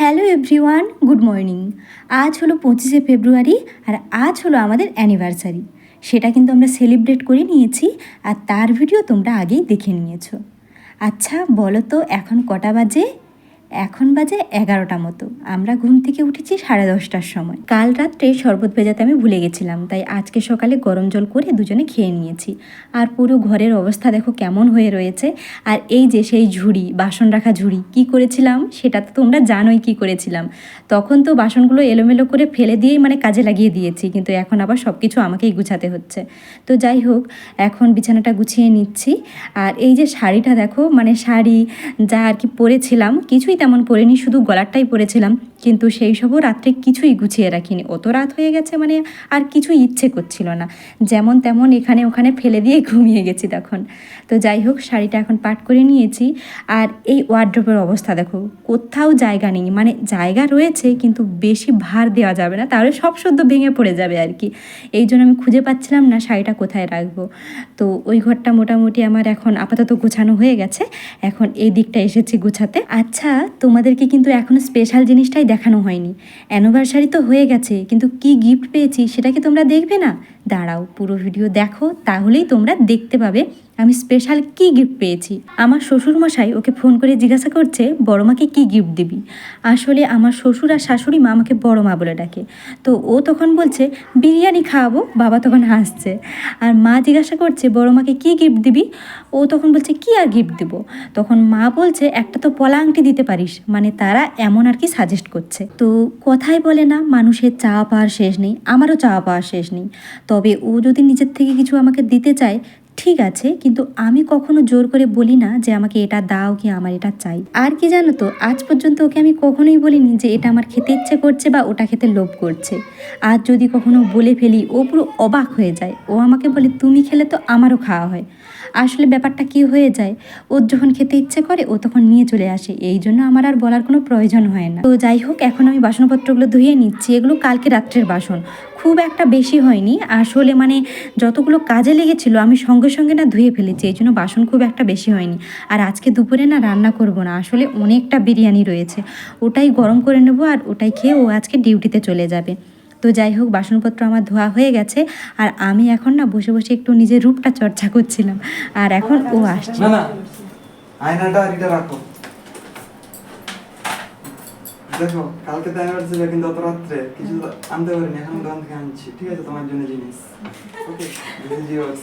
Hello everyone good morning আজ হলো পঁচিশে ফেব্রুয়ারি আর আজ হলো আমাদের অ্যানিভার্সারি সেটা কিন্তু আমরা সেলিব্রেট করে নিয়েছি আর তার ভিডিও তোমরা আগেই দেখে নিয়েছো। আচ্ছা বলো তো এখন কটা বাজে? এখন বাজে এগারোটা মতো। আমরা ঘুম থেকে উঠেছি সাড়ে দশটার সময়। কাল রাত্রে শরবত ভেজাতে আমি ভুলে গেছিলাম, তাই আজকে সকালে গরম জল করে দুজনে খেয়ে নিয়েছি। আর পুরো ঘরের অবস্থা দেখো কেমন হয়ে রয়েছে। আর এই যে সেই ঝুড়ি, বাসন রাখা ঝুড়ি, কি করেছিলাম? সেটা তো তোমরা জানোই কি করেছিলাম। তখন তো বাসনগুলো এলোমেলো করে ফেলে দিয়েই মানে কাজে লাগিয়ে দিয়েছি, কিন্তু এখন আবার সব কিছু আমাকেই গুছাতে হচ্ছে। তো যাই হোক, এখন বিছানাটা গুছিয়ে নিচ্ছি। আর এই যে শাড়িটা দেখো মানে শাড়ি যা আর কি পরেছিলাম, কিছুই তেমন পরিনি শুধু গলারটাই পরেছিলাম। কিন্তু সেই সবও রাত্রে কিছুই গুছিয়ে রাখিনি। অত রাত হয়ে গেছে মানে আর কিছু ইচ্ছে করছিল না। যেমন তেমন এখানে ওখানে ফেলে দিয়ে ঘুমিয়ে গেছি তখন। তো যাই হোক, শাড়িটা এখন পাট করে নিয়েছি। আর এই ওয়ার্ড্রপের অবস্থা দেখো, কোথাও জায়গা নেই। মানে জায়গা রয়েছে, কিন্তু বেশি ভার দেওয়া যাবে না। তাহলে সব সদ্য ভেঙে পড়ে যাবে আর কি। এই জন্য আমি খুঁজে পাচ্ছিলাম না শাড়িটা কোথায় রাখব। তো ওই ঘরটা মোটামুটি আমার এখন আপাতত গোছানো হয়ে গেছে। এখন এই দিকটা এসেছি গুছাতে। আচ্ছা তোমাদেরকে কিন্তু এখনও স্পেশাল জিনিসটাই দেখানো হয়নি। অ্যানিভার্সারি তো হয়ে গেছে, কিন্তু কি গিফট পেয়েছি সেটা কি তোমরা দেখবে না? দাঁড়াও, পুরো ভিডিও দেখো, তাহলেই তোমরা দেখতে পাবে আমি স্পেশাল কি গিফট পেয়েছি? আমার শ্বশুরমশাই ওকে ফোন করে জিজ্ঞাসা করছে, বড় মাকে কী গিফট দিবি? আসলে আমার শ্বশুর আর শাশুড়ি মা আমাকে বড় মা বলে ডাকে। তো ও তখন বলছে, বিরিয়ানি খাওয়াবো? বাবা তখন হাসছে। আর মা জিজ্ঞাসা করছে, বড় মাকে কী গিফট দিবি? ও তখন বলছে, কি আর গিফট দিব? তখন মা বলছে, একটা তো পলা আংটি দিতে পারিস মানে তারা এমন আর কি সাজেস্ট করছে। তো কথাই বলে না, মানুষের চাওয়া পাওয়ার শেষ নেই, আমারও চাওয়া পাওয়ার শেষ নেই। তবে ও যদি নিজের থেকে কিছু আমাকে দিতে চায় ঠিক আছে, কিন্তু আমি কখনো জোর করে বলি না যে আমাকে এটা দাও কি আমার এটা চাই। আর কি জানো তো, আজ পর্যন্ত ওকে আমি কখনোই বলিনি যে এটা আমার খেতে ইচ্ছে করছে বা ওটা খেতে লোভ করছে। আর যদি কখনো বলে ফেলি, ও পুরো অবাক হয়ে যায়। ও আমাকে বলে, তুমি খেলে তো আমারও খাওয়া হয়। আসলে ব্যাপারটা কি হয়ে যায়? ওর যখন খেতে ইচ্ছে করে, ও তখন নিয়ে চলে আসে। এই জন্য আমার আর বলার কোনো প্রয়োজন হয় না। তো যাই হোক, এখন আমি বাসনপত্রগুলো ধুয়ে নিচ্ছি। এগুলো কালকে রাত্রের বাসন। খুব একটা বেশি হয়নি। আসলে মানে যতগুলো কাজে লেগেছিল, আমি সঙ্গে সঙ্গে না ধুয়ে ফেলেছি, এই জন্য বাসন খুব একটা বেশি হয়নি। আর আজকে দুপুরে না রান্না করব না, আসলে অনেকটা বিরিয়ানি রয়েছে। ওটাই গরম করে নেব আর ওটাই খেয়ে ও আজকে ডিউটিতে চলে যাবে। তো যাই হোক, বাসনপত্র আমার ধোয়া হয়ে গেছে আর আমি এখন না বসে বসে একটু নিজের রূপটা চর্চা করছিলাম। আর এখন ও আসছে। আয়নাটা রাখো। দেখো কালকে তো অ্যানিভার্সারি কিন্তু অত রাত্রে। কিছু আনতে পারিনি এখন দোকান থেকে আনছি। ঠিক আছে তোমার জন্য জিনিস। ওকে দিস ইজ ইয়োর্স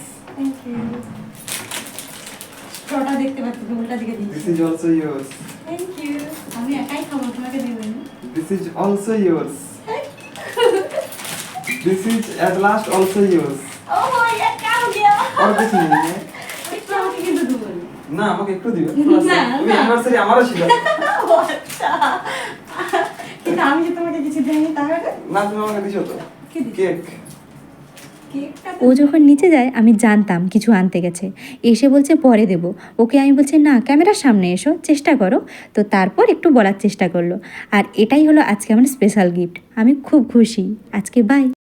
ফটোটা দেখতে পাচ্ছি উল্টা দিকে this is also yours thank you আমি একাই খাব তোমাকে দেবেন this is also yours this is at last also yours গিয়া আর কিছু নেই না। আমাকে একটু না, না। আমারও ছিল। আমি কিছু দেইনি তাহলে? না তুমি আমাকে দিছো তো। কেক। ও যখন নিচে যায় আমি জানতাম কিছু আনতে গেছে। এসে বলছে পরে দেব। ওকে আমি বলছি না ক্যামেরার সামনে এসো চেষ্টা করো। তো তারপর একটু বলার চেষ্টা করল। আর এটাই হলো আজকে আমার স্পেশাল গিফট আমি খুব খুশি। আজকে বাই